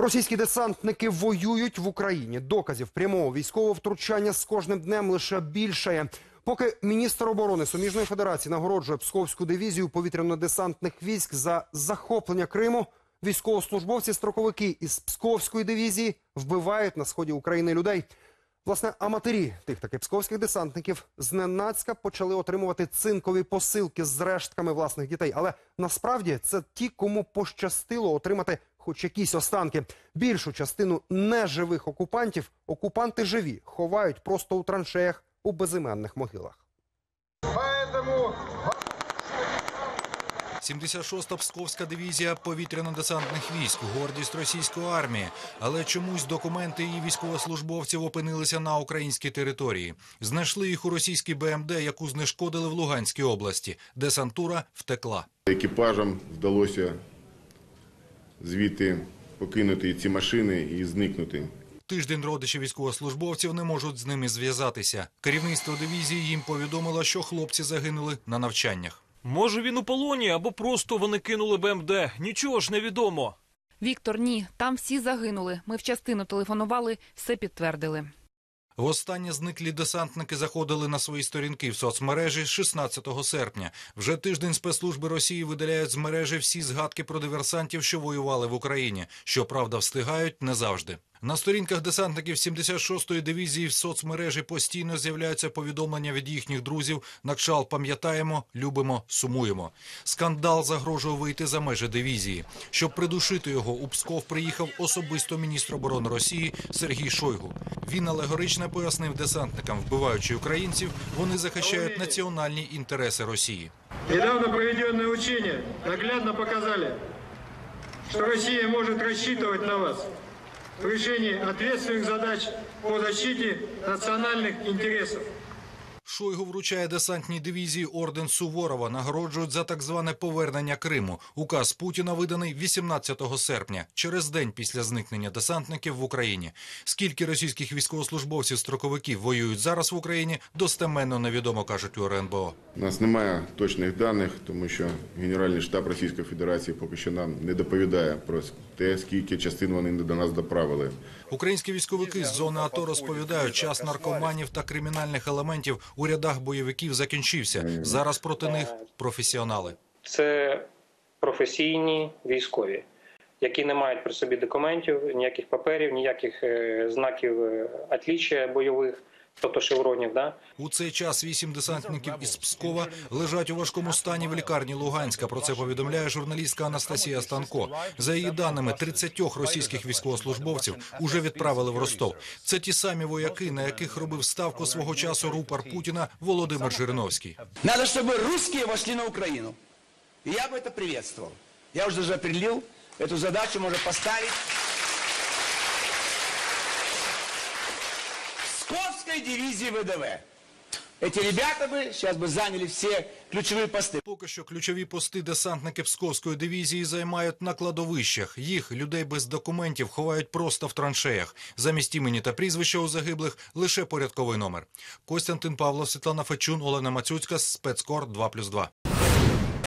Російські десантники воюють в Україні. Доказів прямого військового втручання з кожним днем лише більшає. Поки міністр оборони Суміжної Федерації нагороджує Псковську дивізію повітряно-десантних військ за захоплення Криму, військовослужбовці-строковики із Псковської дивізії вбивають на сході України людей. Власне, а матері тих таких псковських десантників зненацька почали отримувати цинкові посилки з рештками власних дітей. Але насправді це ті, кому пощастило отримати хоч якісь останки. Більшу частину неживих окупантів окупанти живі ховають просто у траншеях у безіменних могилах. Поэтому 76-та Псковська дивізія повітряно-десантних військ, гордість російської армії. Але чомусь документи її військовослужбовців опинилися на українській території. Знайшли їх у російській БМД, яку знешкодили в Луганській області. Десантура втекла. Екіпажам вдалося звідти покинути ці машини і зникнути. Тиждень родичі військовослужбовців не можуть з ними зв'язатися. Керівництво дивізії їм повідомило, що хлопці загинули на навчаннях. Може він у полоні або просто вони кинули БМД. Нічого ж не відомо. Віктор, ні, там всі загинули. Ми в частину телефонували, все підтвердили. Востаннє зниклі десантники заходили на свої сторінки в соцмережі 16 серпня. Вже тиждень спецслужби Росії видаляють з мережі всі згадки про диверсантів, що воювали в Україні. Щоправда, встигають не завжди. На сторінках десантників 76-ї дивізії в соцмережі постійно з'являються повідомлення від їхніх друзів. На кшал пам'ятаємо, любимо, сумуємо. Скандал загрожує вийти за межі дивізії. Щоб придушити його, у Псков приїхав особисто міністр оборони Росії Сергій Шойгу. Він алегорично пояснив десантникам, вбиваючи українців, вони захищають національні інтереси Росії. недавно проведенные учения наглядно показали, что Россия может рассчитывать на вас в решении ответственных задач по защите национальных интересов. Шойгу вручає десантній дивізії орден Суворова, нагороджують за так зване повернення Криму. Указ Путіна виданий 18 серпня, через день після зникнення десантників в Україні. Скільки російських військовослужбовців-строковиків воюють зараз в Україні, достеменно невідомо, кажуть у РНБО. У нас немає точних даних, тому що Генеральний штаб Російської Федерації поки що нам не доповідає про те, скільки частин вони до нас доправили. Українські військовики з зони АТО розповідають, час наркоманів та кримінальних елементів у рядах бойовиків закінчився. Зараз проти них професіонали. це професійні військові, які не мають при собі документів, ніяких паперів, ніяких е, знаків атліччя бойових, тобто шевронів. Да? У цей час вісім десантників із Пскова лежать у важкому стані в лікарні Луганська. Про це повідомляє журналістка Анастасія Станко. За її даними, 30 російських військовослужбовців уже відправили в Ростов. Це ті самі вояки, на яких робив ставку свого часу рупор Путіна Володимир Жириновський. Надо, чтобы русские вошли на Украину. И я бы это приветствовал. Я уже даже определил, эту задачу можно поставить Псковской дивизии ВДВ. Эти ребята бы сейчас бы заняли все ключевые посты. Поки що ключові пости десантники Псковської дивізії займають на кладовищах. Їх людей без документів ховають просто в траншеях. Замість імені та прізвища у загиблих лише порядковий номер. Костянтин Павлов, Світлана Фечун, Олена Мацюцька, спецкор 2+,2.